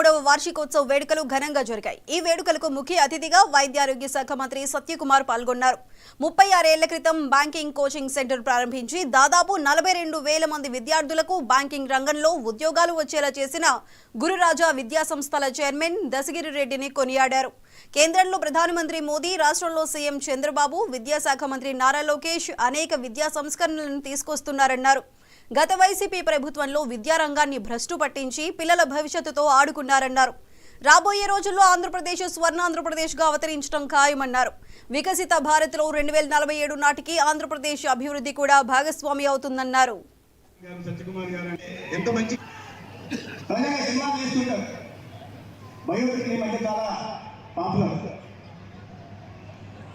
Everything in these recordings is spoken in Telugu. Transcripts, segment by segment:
మూడవ వార్షికోత్సవ వేడుకలు ఘనంగా జరిగాయి. ఈ వేడుకలకు ముఖ్య అతిథిగా వైద్య ఆరోగ్య శాఖ మంత్రి సత్యకుమార్ పాల్గొన్నారు. ముప్పై ఆరేళ్ళ క్రితం బ్యాంకింగ్ కోచింగ్ సెంటర్ ప్రారంభించి దాదాపు నలభై రెండు వేల మంది విద్యార్థులకు బ్యాంకింగ్ రంగంలో ఉద్యోగాలు వచ్చేలా చేసిన గురురాజా విద్యా సంస్థల చైర్మన్ దశగిరి రెడ్డిని కొనియాడారు. కేంద్రంలో ప్రధానమంత్రి మోదీ రాష్ట్రంలో సీఎం చంద్రబాబు విద్యాశాఖ మంత్రి నారా లోకేష్ అనేక విద్యా సంస్కరణలను తీసుకొస్తున్నారన్నారు. గత వైసీపీ ప్రభుత్వంలో విద్యారంగాన్ని భ్రష్టు పట్టించి పిల్లల భవిష్యత్తుతో ఆడుకున్నారన్నారు. రాబోయే రోజుల్లో ఆంధ్రప్రదేశ్ స్వర్ణ ఆంధ్రప్రదేశ్గా అవతరించడం ఖాయమన్నారు. వికసిత భారత్లో రెండు వేల నలభై ఏడు నాటికి ఆంధ్రప్రదేశ్ అభివృద్ధి కూడా భాగస్వామి అవుతుందన్నారు.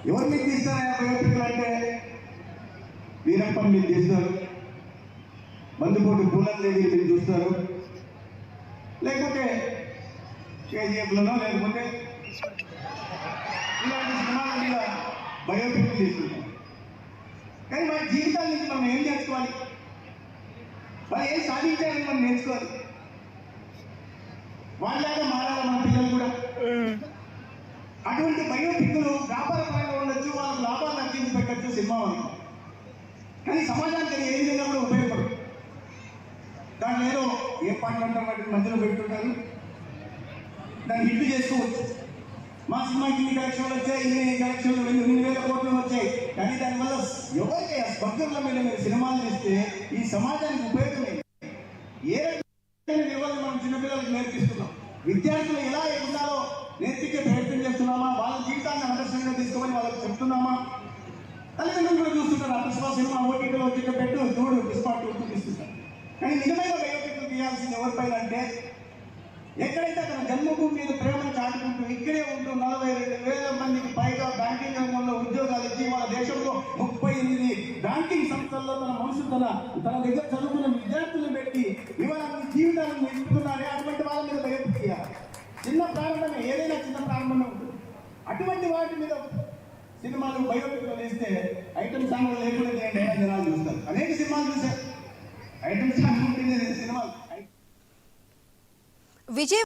ఎవరు మీకు తీస్తారా బయోపిక్లు అంటే? వీరప్పని మీరు తీస్తారు. బందుపోటు పూలం దేవి మీరు చూస్తారు. లేకపోతే కేజీఎఫ్లోనో లేకపోతే ఇలాంటి సినిమాల మీద బయోపిక్ తీస్తుంటారు కానీ మన జీవితాల నుంచి మనం ఏం నేర్చుకోవాలి? వాళ్ళు ఏం సాధించాలని మనం నేర్చుకోవాలి? వాళ్ళలాగా మారాలి మన పిల్లలు కూడా. అటువంటి బయోపిక్లు వ్యాపార పరంగా ఉండొచ్చు వాళ్ళ లాభాలు అర్జించి పెట్టచ్చు సినిమా కానీ సమాజానికి ఏ పాటలు అంటారు వాటిని మధ్యలో పెట్టుకుంటారు దాన్ని హిట్ చేసుకోవచ్చు. మా సినిమాకి ఇన్ని కలెక్షన్లు వచ్చాయి ఇన్ని కలెక్షన్లు రెండు రెండు వేల కోట్లు వచ్చాయి. కానీ దానివల్ల ఎవరికి ఆ స్పర్ధల మీద మీరు సినిమాలు తీస్తే ఈ సమాజానికి ఉపయోగమే ఏ రకమైన మనం చిన్నపిల్లలకు నేర్పిస్తున్నాం? విద్యార్థులు ఎలా ఉండాలో నేర్పించే ప్రయత్నం చేస్తున్నామా? వాళ్ళ జీవితాన్ని ఆదర్శంగా తీసుకొని వాళ్ళకి చెప్తున్నామా? తల్లిదండ్రులు కూడా చూస్తుంటారు ఆ పుష్ప సినిమా ఓటీటీలో వచ్చి పెట్టు చూడు పుష్ప టూ చూపిస్తుంటారు. కానీ నిజమైన బయోపిక్లు తీయాల్సింది ఎవరిపైన అంటే ఎక్కడైతే తన జన్మభూమి మీద ప్రేమను చాటుకుంటూ ఇక్కడే ఉంటూ నలభై రెండు వేల మందికి పైగా బ్యాంకింగ్ రంగంలో ఉద్యోగాలు ఇచ్చి మన దేశంలో ముప్పై ఎనిమిది బ్యాంకింగ్ సంస్థల్లో తన మనుషులు తన తన దగ్గర చదువుకున్న విద్యార్థులను పెట్టి ఇవాళ జీవితాలను నిలుపుతున్నారే అటువంటి వాళ్ళ మీద బయోపిక్ తీయాలి చిన్న ప్రారంభమే ఏదైనా చిన్న ప్రారంభమే ఉంటుంది. అటువంటి వాటి మీద సినిమాలు బయోపిక్లు వేస్తే ఐటమ్ సాంగ్ లేకుండా చేయండి జనాలు చూస్తారు. అనేక సినిమాలు చూశారు. విజయ్